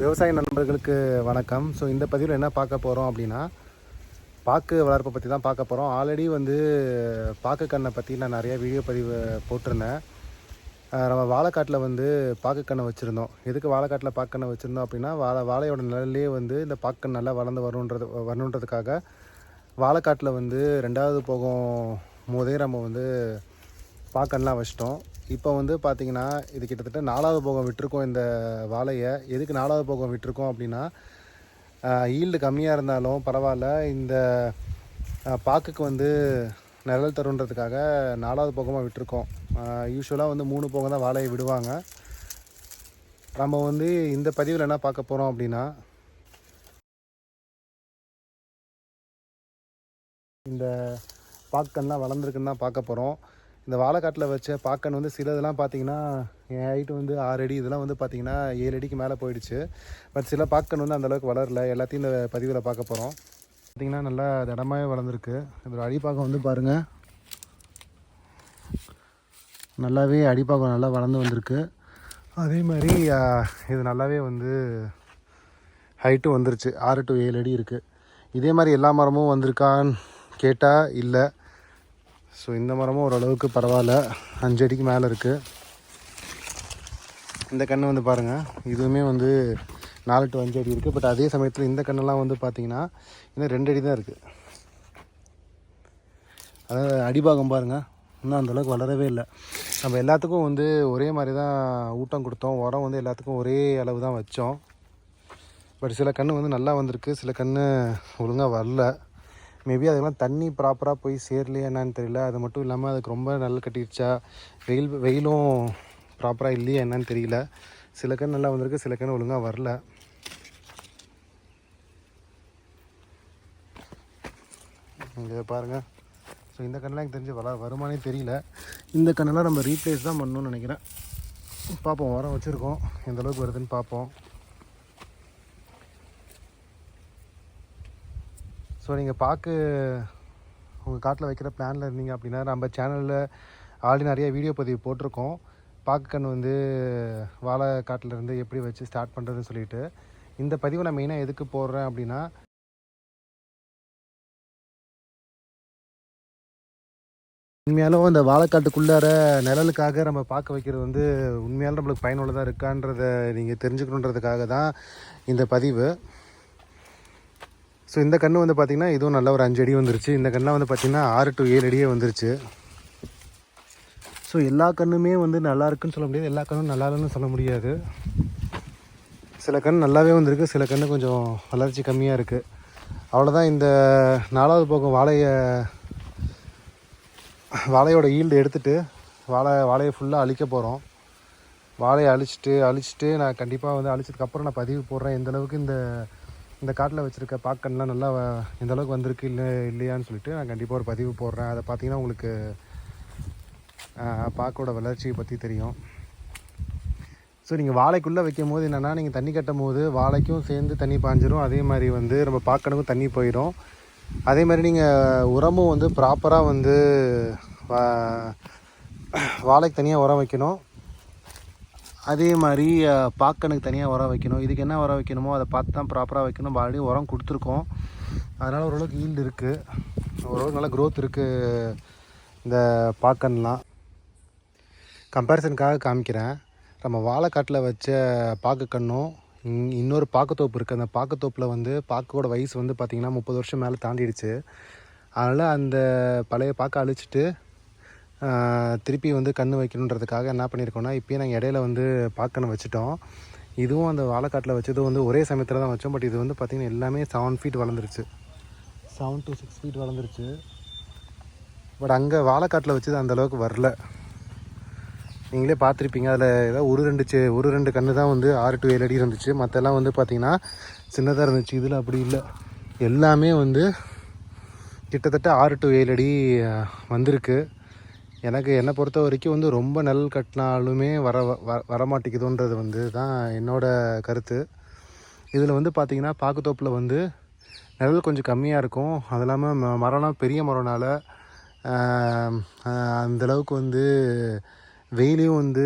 விவசாய நண்பர்களுக்கு வணக்கம். ஸோ இந்த பதிவில் என்ன பார்க்க போகிறோம் அப்படின்னா பாக்கு வளர்ப்பை பற்றி தான் பார்க்க போகிறோம் ஆல்ரெடி வந்து பாக்கு கண்ணை பற்றி நான் நிறைய வீடியோ பதிவு போட்டிருந்தேன். நம்ம வாழைக்காட்டில் வந்து பாக்கு கண்ணை வச்சுருந்தோம். எதுக்கு வாழைக்காட்டில் பாக்கண்ணை வச்சுருந்தோம் அப்படின்னா வாழை வாழையோட நிழல்லே வந்து இந்த பாக்கு நல்லா வளர்ந்து வரணுன்றது வரணுன்றதுக்காக வாழைக்காட்டில் வந்து ரெண்டாவது போகும் போதே நம்ம வந்து பாக்கன்லாம் வச்சிட்டோம். இப்போ வந்து பார்த்திங்கன்னா இது கிட்டத்தட்ட நாலாவது போகம் விட்டுருக்கோம் இந்த வாழையை. எதுக்கு நாலாவது போகம் விட்டுருக்கோம் அப்படின்னா ஈல்டு கம்மியாக இருந்தாலும் பரவாயில்ல. இந்த பாக்குக்கு வந்து நிழல் தருன்றதுக்காக நாலாவது போகமாக விட்டுருக்கோம். யூஸ்வலாக வந்து மூணு போகம் தான் வாழையை விடுவாங்க. நம்ம வந்து இந்த பதிவில் என்ன பார்க்க போகிறோம் அப்படின்னா இந்த பாக்கெல்லாம் வளர்ந்துருக்குன்னு தான் பார்க்க போகிறோம் இந்த வாழைக்காட்டில் வச்ச பாக்கன் வந்து சிலதெல்லாம் பார்த்தீங்கன்னா என் ஹைட்டு வந்து ஆறு அடி இதெல்லாம் வந்து பார்த்தீங்கன்னா ஏழு அடிக்கு மேலே போயிடுச்சு. பட் சில பாக்கன் வந்து அந்தளவுக்கு வளரல. எல்லாத்தையும் இந்த பதிவில் பார்க்க போகிறோம் பார்த்தீங்கன்னா நல்லா திடமாவே வளர்ந்துருக்கு. இதோட அடிப்பாக்கம் வந்து பாருங்கள் நல்லாவே அடிப்பாக்கம் நல்லா வளர்ந்து வந்திருக்கு. அதே மாதிரி இது நல்லாவே வந்து ஹைட்டும் வந்துருச்சு. ஆறு டு ஏழு அடி இருக்குது இதே மாதிரி எல்லா மரமும் வந்திருக்கான்னு கேட்டால் இல்லை. ஸோ இந்த மரமும் ஓரளவுக்கு பரவாயில்ல. அஞ்சு அடிக்கு மேலே இருக்குது இந்த கன்று வந்து பாருங்கள் இதுவுமே வந்து நாலு டு அஞ்சு அடி இருக்குது பட் அதே சமயத்தில் இந்த கண்ணெல்லாம் வந்து பார்த்திங்கன்னா இன்னும் ரெண்டு அடி தான் இருக்குது அதாவது அடிபாகம் பாருங்கள் இன்னும் அந்தளவுக்கு வளரவே இல்லை. நம்ம எல்லாத்துக்கும் வந்து ஒரே மாதிரி தான் ஊட்டம் கொடுத்தோம். உரம் வந்து எல்லாத்துக்கும் ஒரே அளவு தான் வச்சோம். பட் சில கன்று வந்து நல்லா வந்திருக்கு. சில கன்று ஒழுங்காக வரல. மேபி அதுக்கெல்லாம் தண்ணி ப்ராப்பராக போய் சேரலையே என்னன்னு தெரியல. அது மட்டும் இல்லாமல் அதுக்கு ரொம்ப நல்லா கட்டிடுச்சா வெயில் வெயிலும் ப்ராப்பராக இல்லையா என்னன்னு தெரியல. சில கண் நல்லா வந்திருக்கு சில கண் ஒழுங்காக வரல. இங்கே பாருங்கள் ஸோ இந்த கண்ணெலாம் எனக்கு தெரிஞ்சு வள வருமானே தெரியல. இந்த கண்ணெல்லாம் நம்ம ரீப்ளேஸ் தான் பண்ணணும்னு நினைக்கிறேன். பார்ப்போம் உரம் வச்சுருக்கோம். எந்த அளவுக்கு வருதுன்னு பார்ப்போம் ஸோ நீங்கள் பார்க்க உங்கள் காட்டில் வைக்கிற பிளானில் இருந்தீங்க அப்படின்னா நம்ம சேனலில் ஆல்ரெடி நிறைய வீடியோ பதிவு போட்டிருக்கோம். பாக்குக்கண் வந்து வாழை காட்டில் இருந்து எப்படி வச்சு ஸ்டார்ட் பண்ணுறதுன்னு சொல்லிட்டு. இந்த பதிவை நான் மெயினாக எதுக்கு போடுறேன் அப்படின்னா உண்மையாலும் இந்த வாழைக்காட்டுக்குள்ளார நிழலுக்காக நம்ம பார்க்க வைக்கிறது வந்து உண்மையாலும் நம்மளுக்கு பயனுள்ளதாக இருக்கான்றதை நீங்கள் தெரிஞ்சுக்கணுன்றதுக்காக தான் இந்த பதிவு. ஸோ இந்த கன்று வந்து பார்த்திங்கன்னா இதுவும் நல்ல ஒரு அஞ்சு அடி வந்துருச்சு. இந்த கண்ணெலாம் வந்து பார்த்திங்கன்னா ஆறு டு ஏழு அடியே வந்துருச்சு. ஸோ எல்லா கண்ணுமே வந்து நல்லா இருக்குன்னு சொல்ல முடியாது. எல்லா கண்ணும் நல்லா இல்லைன்னு சொல்ல முடியாது. சில கண் நல்லாவே வந்திருக்கு. சில கண் கொஞ்சம் வளர்ச்சி கம்மியாக இருக்குது அவ்வளோதான் இந்த நாலாவது போகம் வாழையை வாழையோட ஈல்டு எடுத்துகிட்டு வாழை வாழையை ஃபுல்லாக அழிக்க போகிறோம் வாழையை அழிச்சிட்டு அழிச்சிட்டு நான் கண்டிப்பாக வந்து அழிச்சதுக்கப்புறம் நான் பதிவு போடுறேன். எந்தளவுக்கு இந்த இந்த காட்டில் வச்சுருக்க பாக்கன்லாம் நல்லா எந்தளவுக்கு வந்திருக்கு இல்லை இல்லையான்னு சொல்லிட்டு நான் கண்டிப்பாக ஒரு பதிவு போடுறேன். அதை பார்த்தீங்கன்னா உங்களுக்கு பாக்கோட வளர்ச்சியை பற்றி தெரியும். ஸோ நீங்கள் வாழைக்குள்ளே வைக்கும் போது என்னென்னா நீங்கள் தண்ணி கட்டும் போது வாழைக்கும் சேர்ந்து தண்ணி பாஞ்சிரும். அதே மாதிரி வந்து நம்ம பாக்கனுக்கும் தண்ணி போயிடும். அதே மாதிரி நீங்கள் உரமும் வந்து ப்ராப்பராக வந்து வா- வாழைக்கு தனியாக உரம் வைக்கணும். அதே மாதிரி பாக்கனுக்கு தனியாக உரம் வைக்கணும். இதுக்கு என்ன உரம் வைக்கணுமோ அதை பார்த்து தான் ப்ராப்பராக வைக்கணும். ஆல்ரெடி உரம் கொடுத்துருக்கோம். அதனால் ஓரளவுக்கு ஈல்டு இருக்குது ஓரளவுக்கு நல்லா க்ரோத் இருக்குது இந்த பாக்கன்லாம். கம்பேரிசனுக்காக காமிக்கிறேன். நம்ம வாழைக்காட்டில் வச்ச பாக்குக்கண்ணும் இன்- இன்னொரு பாக்குத்தோப்பு இருக்குது அந்த பாக்குத்தோப்பில் வந்து பாக்கோட வயசு வந்து பார்த்திங்கன்னா முப்பது வருஷம் மேலே தாண்டிடுச்சு. அதனால் அந்த பழைய பாக்கை அழிச்சிட்டு திருப்பி வந்து கன்று வைக்கணுன்றதுக்காக என்ன பண்ணியிருக்கோம்னா இப்போயே நாங்கள் இடையில வந்து பார்க்கணும் வச்சுட்டோம். இதுவும் அந்த வாழைக்காட்டில் வச்சதும் வந்து ஒரே சமயத்தில் தான் வச்சோம். பட் இது வந்து பார்த்திங்கன்னா எல்லாமே செவன் ஃபீட் வளர்ந்துருச்சு. செவன் டு சிக்ஸ் ஃபீட் வளர்ந்துருச்சு. பட் அங்கே வாழைக்காட்டில் வச்சது அந்த அளவுக்கு வரல. நீங்களே பார்த்துருப்பீங்க அதில் ஏதோ ஒரு ரெண்டு செ ஒரு ரெண்டு கன்று தான் வந்து ஆறு டு ஏழு அடி இருந்துச்சு. மற்றெல்லாம் வந்து பார்த்திங்கன்னா சின்னதாக இருந்துச்சு. இதில் அப்படி இல்லை. எல்லாமே வந்து கிட்டத்தட்ட ஆறு டு ஏழு அடி வந்திருக்கு. எனக்கு என்னை பொறுத்த வரைக்கும் வந்து ரொம்ப நெல் கட்டினாலுமே வர வ- வரமாட்டேங்குதுன்றது வந்து தான் என்னோடய கருத்து. இதில் வந்து பார்த்திங்கன்னா பாக்குத்தோப்பில் வந்து நிழல் கொஞ்சம் கம்மியாக இருக்கும். அது இல்லாமல் ம- மரம்லாம் பெரிய மரம்னால அந்தளவுக்கு வந்து வெயிலையும் வந்து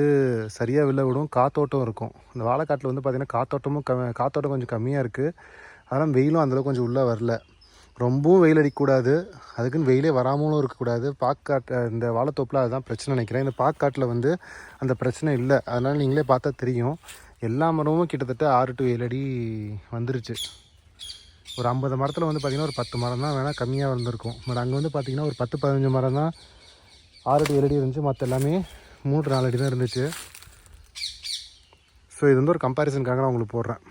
சரியாக வெளில விடும். காத்தோட்டம் இருக்கும். இந்த வாழைக்காட்டில் வந்து பார்த்திங்கன்னா காத்தோட்டமும் க காத்தோட்டம் கொஞ்சம் கம்மியாக இருக்குது அதனால் வெயிலும் அந்தளவுக்கு கொஞ்சம் உள்ளே வரல. ரொம்பவும் வெயில் அடிக்கக்கூடாது. அதுக்குன்னு வெயிலே வராமலும் இருக்கக்கூடாது. பாக்காட்டு இந்த வாழைத்தோப்பில் அதுதான் பிரச்சனை நினைக்கிறேன். இந்த பாக்காட்டில் வந்து அந்த பிரச்சனை இல்லை. அதனால் நீங்களே பார்த்தா தெரியும். எல்லா மரமும் கிட்டத்தட்ட ஆறு டு ஏழு அடி வந்துருச்சு. ஒரு ஐம்பது மரத்தில் வந்து பார்த்திங்கன்னா ஒரு பத்து மரம் தான் வேணால் கம்மியாக வந்திருக்கும். பட் அங்கே வந்து பார்த்திங்கன்னா ஒரு பத்து பதினஞ்சு மரம் தான் ஆறு டு ஏழு அடி இருந்துச்சு. மற்ற எல்லாமே மூன்று நாலு அடி தான் இருந்துச்சு. ஸோ இது வந்து ஒரு கம்பேரிசனுக்காக நான் உங்களுக்கு போடுறேன்.